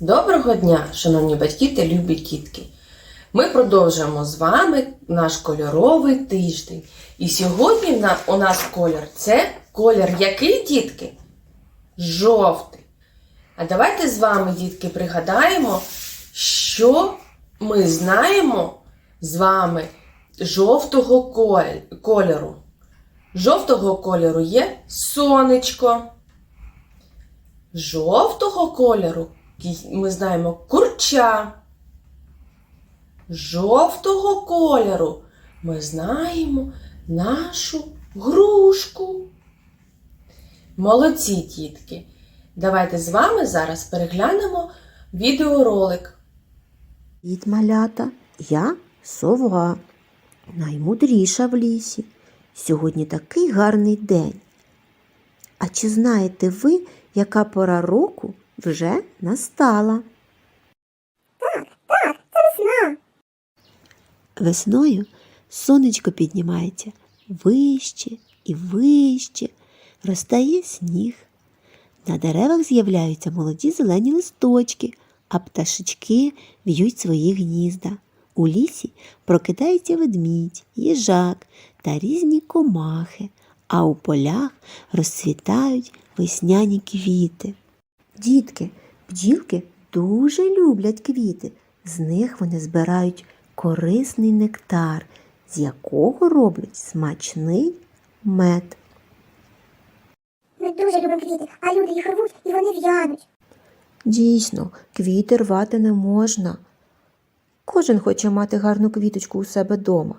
Доброго дня, шановні батьки та любі дітки! Ми продовжуємо з вами наш кольоровий тиждень. І сьогодні у нас колір це колір який, дітки? Жовтий. А давайте з вами, дітки, пригадаємо, що ми знаємо з вами жовтого кольору. Жовтого кольору є сонечко. Жовтого кольору ми знаємо курча. Жовтого кольору ми знаємо нашу грушку. Молодці, дітки! Давайте з вами зараз переглянемо відеоролик. Від малята, я сова, наймудріша в лісі. Сьогодні такий гарний день. А чи знаєте ви, яка пора року вже настала? Так, так, це весна. Весною сонечко піднімається вище і вище, розтає сніг. На деревах з'являються молоді зелені листочки, а пташечки в'ють свої гнізда. У лісі прокидається ведмідь, їжак та різні комахи, а у полях розцвітають весняні квіти. Дітки, бджілки дуже люблять квіти. З них вони збирають корисний нектар, з якого роблять смачний мед. Ми дуже любимо квіти, а люди їх рвуть і вони в'януть. Дійсно, квіти рвати не можна. Кожен хоче мати гарну квіточку у себе вдома.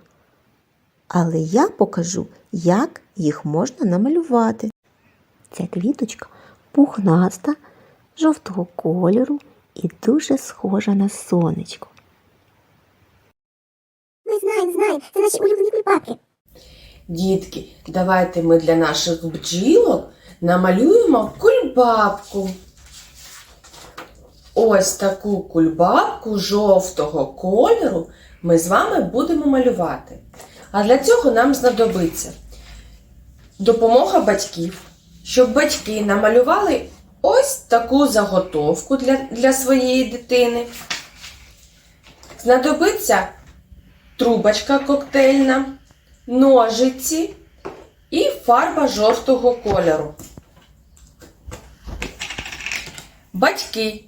Але я покажу, як їх можна намалювати. Ця квіточка пухнаста, жовтого кольору і дуже схожа на сонечко. Ми знаємо, знаємо, це наші улюблені кульбабки. Дітки, давайте ми для наших бджілок намалюємо кульбабку. Ось таку кульбабку жовтого кольору ми з вами будемо малювати. А для цього нам знадобиться допомога батьків, щоб батьки намалювали ось таку заготовку для, для своєї дитини. Знадобиться трубочка коктейльна, ножиці і фарба жовтого кольору. Батьки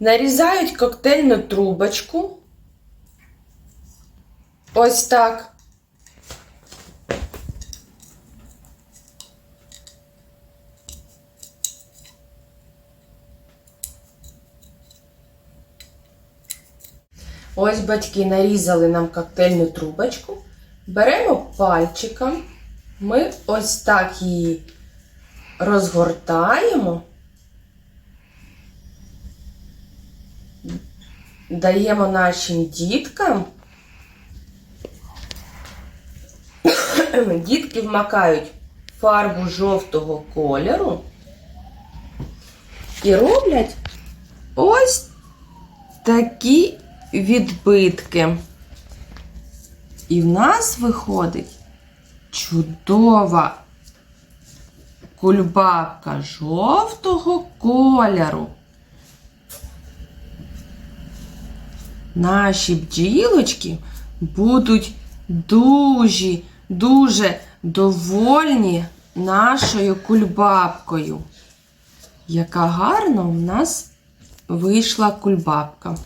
нарізають коктейльну трубочку. Ось так. Ось батьки нарізали нам коктейльну трубочку. Беремо пальчиком, ми ось так її розгортаємо, даємо нашим діткам. Дітки вмакають фарбу жовтого кольору і роблять ось такі відбитки. І в нас виходить чудова кульбабка жовтого кольору. Наші бджілочки будуть дуже, дуже довольні нашою кульбабкою. Яка гарна у нас вийшла кульбабка.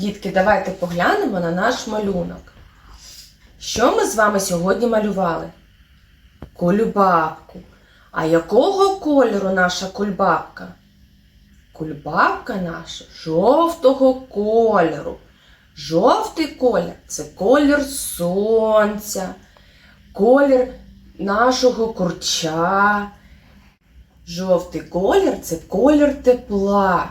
Дітки, давайте поглянемо на наш малюнок. Що ми з вами сьогодні малювали? Кульбабку. А якого кольору наша кульбабка? Кульбабка наша жовтого кольору. Жовтий колір це колір сонця, колір нашого курча. Жовтий колір це колір тепла.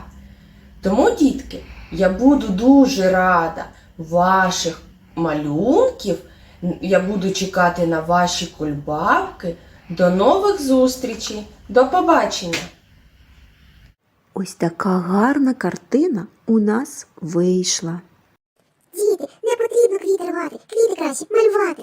Тому, дітки, я буду дуже рада ваших малюнків. Я буду чекати на ваші кульбабки. До нових зустрічей. До побачення! Ось така гарна картина у нас вийшла. Діти, не потрібно квіти рвати, квіти краще малювати.